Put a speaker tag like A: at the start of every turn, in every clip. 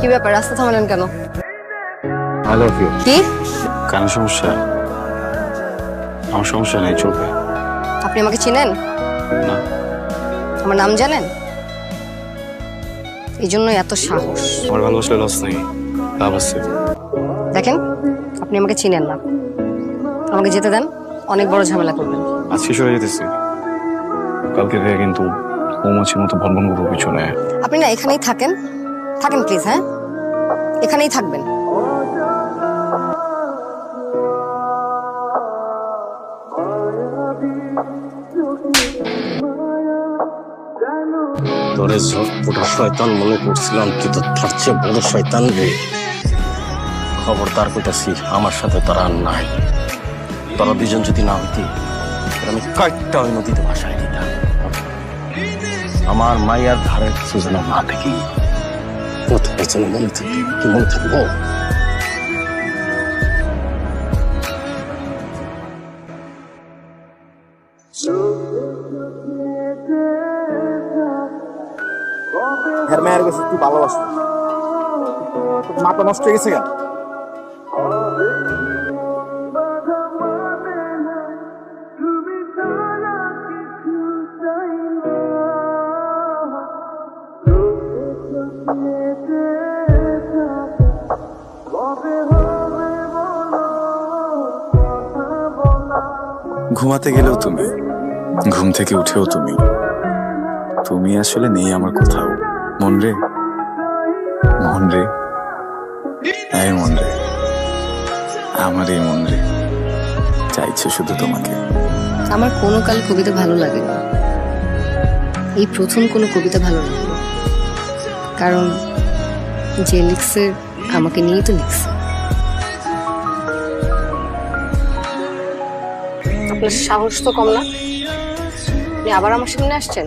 A: কি ব্যাপার রাস্তা থামালেন কেন?
B: আই লাভ ইউ
A: কি?
B: কেন সমস্যা আমার সমস্যা নেই চলবে।
A: আপনি আমাকে চিনেন?
B: না।
A: আমার নাম জানেন? এই জন্য এত সাহস।
B: আমার ভালোবাসলে লস নেই লাভ আছে।
A: দেখেন আপনি আমাকে চিনেন না। আমাকে যেতে দেন অনেক বড় ঝামেলা করবেন।
B: আজকে সরে যেতেছি। কালকে থেকে কিন্তু মৌমাছির মতো ভনভন করব পিছনে।
A: আপনি না এখানেই থাকেন থাকেন প্লিজ হ্যাঁ? এখানেই থাকবেন।
C: তোরে ঝটপটা শয়তান মনে করছিলাম, তুই তো তার চেয়ে বড় শয়তান রে। খবরদার কইতাছি, আমার সাথে তারা আর নাই। তোরা দুজন যদি না হইতি আমি কয়েকটা ওই নদীতে ভাসাই দিতাম। আমার মাইয়ার ধারে কিছু যেন না দেখি কোথায় যেন মনে থাকি কি মনে থাকব
D: হ্যাঁ মেয়ের কাছে তুই ভালোবাসি। মাথা নষ্ট হয়ে গেছে কেন
E: ঘুমাতে গেলেও তুমি, ঘুম থেকে উঠেও তুমি। তুমি আসলে নেই আমার কোথাও। মন রে মন রে, এই মন রে, আমার এই মন রে, চাইছে শুধু তোমাকে।
A: আমার কোনো কাল কবিতা ভালো লাগে না। এই প্রথম কোনো কবিতা ভালো লাগল কারণ যে লিখছে, আমাকে নিয়েই তো লিখছে। আপনার সাহস তো কম না? আপনি আবার আমার সামনে আসছেন?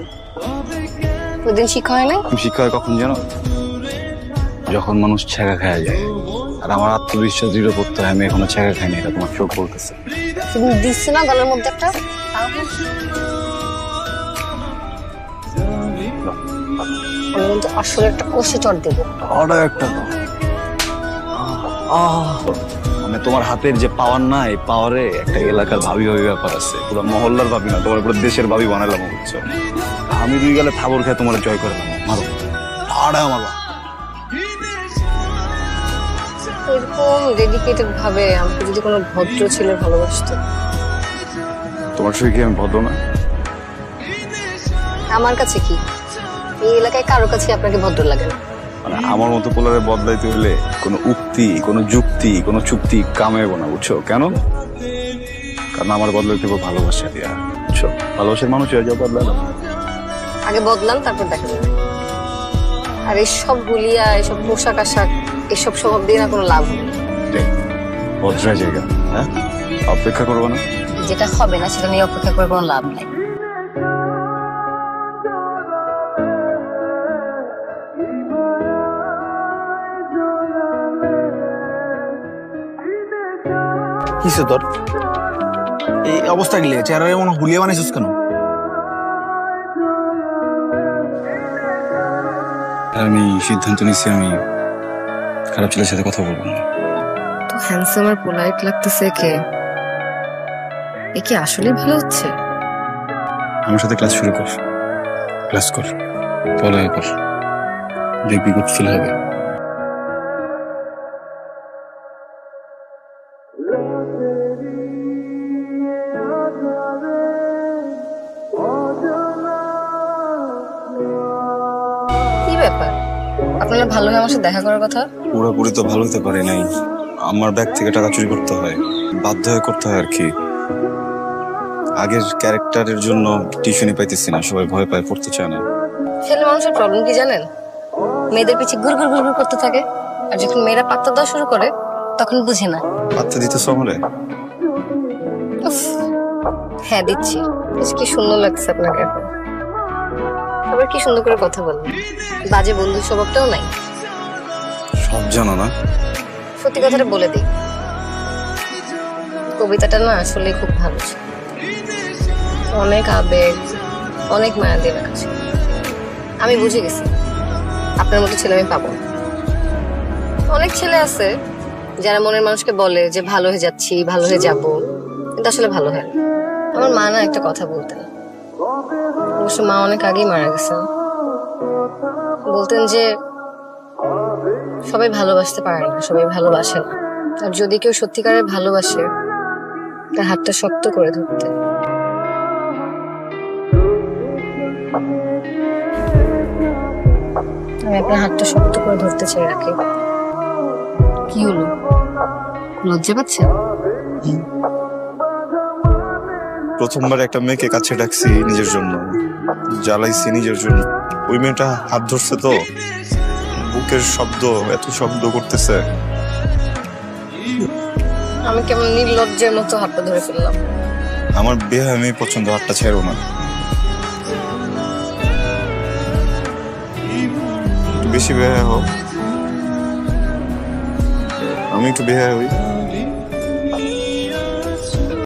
A: ওদিন শিক্ষা হয় নাই?
B: শিক্ষা হয় কখন জানো? যখন মানুষ ছেঁকা খাওয়া যায়। আর আমার আত্মবিশ্বাস দৃঢ় করতে হয় আমি এখনও ছেঁকা খাইনি এটা তোমার চোখ বলতেছে।
A: সেদিন দিচ্ছে না গলার মধ্যে একটা? আমি কিন্তু আসলে একটা কষে চট দেবো।
B: অর্ডার একটা। আহ, মানে তোমার হাতের যে পাওয়ার না এই পাওয়ারে একটা এলাকার ভাবি ভাবি ব্যাপার আছে। পুরো মহল্লার ভাবি না তোমার পুরো দেশের ভাবি বানালাম বুঝছ? আমি দুই গেলে থাবর খেয়ে তোমার জয় করে দিলাম মারো। আড়া মারবা
A: এরকম ডেডিকেটেড ভাবে আমাকে যদি কোনো ভদ্র ছেলে ভালোবাসতো।
B: তোমার সঙ্গে কি আমি ভদ্র না?
A: আমার কাছে কি? এই এলাকায় কারও কাছে আপনাকে ভদ্র লাগে না।
B: মানে আমার মতো পোলারে বদলাইতে হলে কোনো উক্তি কোনো যুক্তি কোনো চুক্তি কামে না বুঝছ? কেন? কারণ আমার বদলাইতে খুব ভালোবাসা দিয়া বুঝছ? ভালোবাসার মানুষ হয়ে যাও বদলালো
A: আগে বদলান তারপর দেখা যাবে। আর এসব গুলিয়া এসব পোশাক আশাক এসব স্বভাব দিয়ে না কোনো লাভ হবে। না।
B: ভদ্রা জায়গা হ্যাঁ? অপেক্ষা করব না?
A: যেটা হবে না সেটা নিয়ে অপেক্ষা করে কোনো লাভ নাই।
D: কিসে তোর? এই অবস্থা গেলে চেহারা এমন হুলিয়ে বানাইছিস কেন?
B: আমি সিদ্ধান্ত নিচ্ছি আমি খারাপ ছেলের সাথে কথা বলব না।
A: তো হ্যান্ডসাম আর পোলাইট লাগতেছে কে এ কি আসলে ভালো হচ্ছে?
B: আমার সাথে ক্লাস শুরু কর। ক্লাস কর। পড়ালেখা কর। দেখবি গুড ফিল হবে।
A: ব্যাপার? আপনারা ভালো হয়ে আমার সাথে দেখা করার কথা?
E: পুরোপুরি তো ভালো হতে পারে নাই। আমার ব্যাগ থেকে টাকা চুরি করতে হয়। বাধ্য হয়ে করতে হয় আর কি। আগের ক্যারেক্টারের জন্য টিউশনি পাইতেছি না। সবাই ভয় পায় পড়তে চায় না।
A: ছেলে মানুষের প্রবলেম কি জানেন? মেয়েদের পিছে ঘুর ঘুর ঘুর ঘুর করতে থাকে। আর যখন মেয়েরা পাত্তা দেওয়া শুরু করে তখন বুঝে না।
E: পাত্তা দিতে
A: উফ, হ্যাঁ দিচ্ছি। কি সুন্দর লাগছে আপনাকে। এখন আবার কি সুন্দর করে কথা বলেন বাজে বন্ধু স্বভাবটাও নাই।
E: সব জানো না?
A: সত্যি কথাটা বলে দিই। কবিতাটা না আসলে খুব ভালো ছিল। অনেক আবেগ অনেক মায়া দিয়ে লেখা ছিল। আমি বুঝে গেছি। আপনার মতো ছেলে আমি পাবো অনেক ছেলে আছে যারা মনের মানুষকে বলে যে ভালো হয়ে যাচ্ছি ভালো হয়ে যাব। কিন্তু আসলে ভালো হয় না। আমার মা না একটা কথা বলতেন। অবশ্য মা অনেক আগেই মারা গেছেন বলতেন যে সবাই ভালোবাসতে পারে না, সবাই ভালোবাসে না। আর যদি কেউ সত্যিকারের ভালোবাসে, তার হাতটা শক্ত করে ধরতে। আমি আপনার হাতটা শক্ত করে ধরতে চাই রাখি। কি হলো? লজ্জা পাচ্ছেন?
B: প্রথমবার একটা মেয়েকে কাছে ডাকছি নিজের জন্য। জ্বালাইছি নিজের জন্য। ওই মেয়েটা হাত ধরছে তো। বুকের শব্দ এত শব্দ করতেছে।
A: আমি কেমন নির্লজ্জের মতো হাতটা ধরে ফেললাম।
B: আমার বিয়ে আমি পছন্দ হাতটা ছেড়ো না। বেশি বেহায়া হোক। আমি একটু বেহায়া হই।